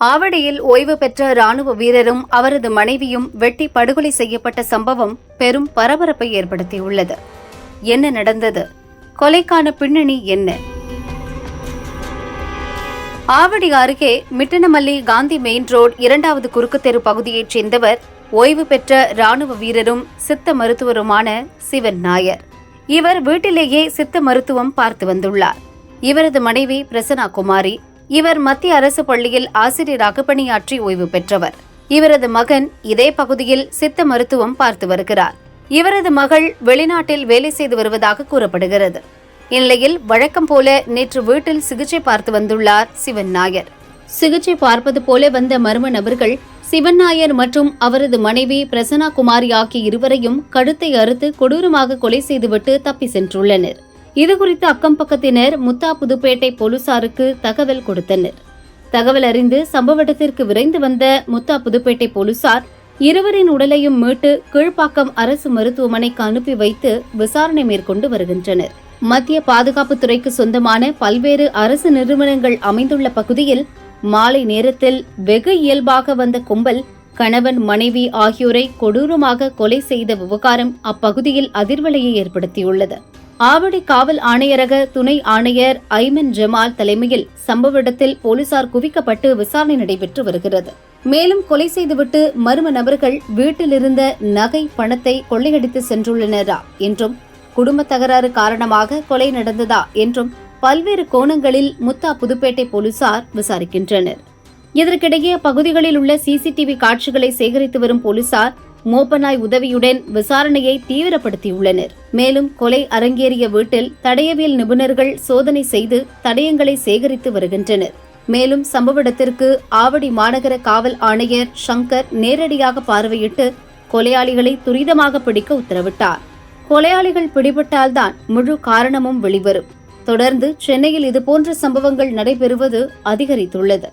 ஆவடியில் ஓய்வு பெற்ற ராணுவ வீரரும் அவரது மனைவியும் வெட்டி படுகொலை செய்யப்பட்ட சம்பவம் பெரும் பரபரப்பை ஏற்படுத்தியுள்ளது. என்ன நடந்தது? கொலைக்கான பின்னணி என்ன? ஆவடி அருகே மிட்டனமல்லி காந்தி மெயின் ரோட் இரண்டாவது குறுக்கு தெரு பகுதியைச் சேர்ந்தவர் ஓய்வு பெற்ற ராணுவ வீரரும் சித்த மருத்துவருமான சிவன் நாயர். இவர் வீட்டிலேயே சித்த மருத்துவம் பார்த்து வந்துள்ளார். இவரது மனைவி பிரசனா குமாரி இவர் மத்திய அரசு பள்ளியில் ஆசிரியராக பணியாற்றி ஓய்வு பெற்றவர். இவரது மகன் இதே பகுதியில் சித்த மருத்துவம் பார்த்து வருகிறார். இவரது மகள் வெளிநாட்டில் வேலை செய்து வருவதாக கூறப்படுகிறது. இந்நிலையில் வழக்கம் போல நேற்று வீட்டில் சிகிச்சை பார்த்து வந்துள்ளார் சிவன் நாயர். சிகிச்சை பார்ப்பது போல வந்த மர்ம நபர்கள் சிவன் நாயர் மற்றும் அவரது மனைவி பிரசனா குமாரி ஆகிய இருவரையும் கழுத்தை அறுத்து கொடூரமாக கொலை செய்துவிட்டு தப்பி சென்றுள்ளனர். இதுகுறித்து அக்கம் பக்கத்தினர் முத்தா புதுப்பேட்டை போலீசாருக்கு தகவல் கொடுத்தனர். தகவல் அறிந்து சம்பவ இடத்திற்கு விரைந்து வந்த முத்தா புதுப்பேட்டை போலீசார் இருவரின் உடலையும் மீட்டு கீழ்ப்பாக்கம் அரசு மருத்துவமனைக்கு அனுப்பி வைத்து விசாரணை மேற்கொண்டு வருகின்றனர். மத்திய பாதுகாப்புத்துறைக்கு சொந்தமான பல்வேறு அரசு நிறுவனங்கள் அமைந்துள்ள பகுதியில் மாலை நேரத்தில் வெகு இயல்பாக வந்த கும்பல் கணவன் மனைவி ஆகியோரை கொடூரமாக கொலை செய்த விவகாரம் அப்பகுதியில் அதிர்வலையை ஏற்படுத்தியுள்ளது. ஆவடி காவல் ஆணையரக துணை ஆணையர் ஐமன் ஜமால் தலைமையில் சம்பவ இடத்தில் போலீசார் குவிக்கப்பட்டு விசாரணை நடைபெற்று வருகிறது. மேலும் கொலை செய்துவிட்டு மர்ம நபர்கள் வீட்டிலிருந்த நகை பணத்தை கொள்ளையடித்து சென்றுள்ளனரா என்றும் குடும்ப தகராறு காரணமாக கொலை நடந்ததா என்றும் பல்வேறு கோணங்களில் முத்தா புதுப்பேட்டை போலீசார் விசாரிக்கின்றனர். இதற்கிடையே அப்பகுதிகளில் உள்ள சிசிடிவி காட்சிகளை சேகரித்து வரும் போலீசார் மோப்பனாய் உதவியுடன் விசாரணையை தீவிரப்படுத்தியுள்ளனர். மேலும் கொலை அரங்கேறிய வீட்டில் தடயவியல் நிபுணர்கள் சோதனை செய்து தடயங்களை சேகரித்து வருகின்றனர். மேலும் சம்பவ இடத்திற்கு ஆவடி மாநகர காவல் ஆணையர் சங்கர் நேரடியாக பார்வையிட்டு கொலையாளிகளை துரிதமாக பிடிக்க உத்தரவிட்டார். கொலையாளிகள் பிடிபட்டால்தான் முழு காரணமும் வெளிவரும். தொடர்ந்து சென்னையில் இதுபோன்ற சம்பவங்கள் நடைபெறுவது அதிகரித்துள்ளது.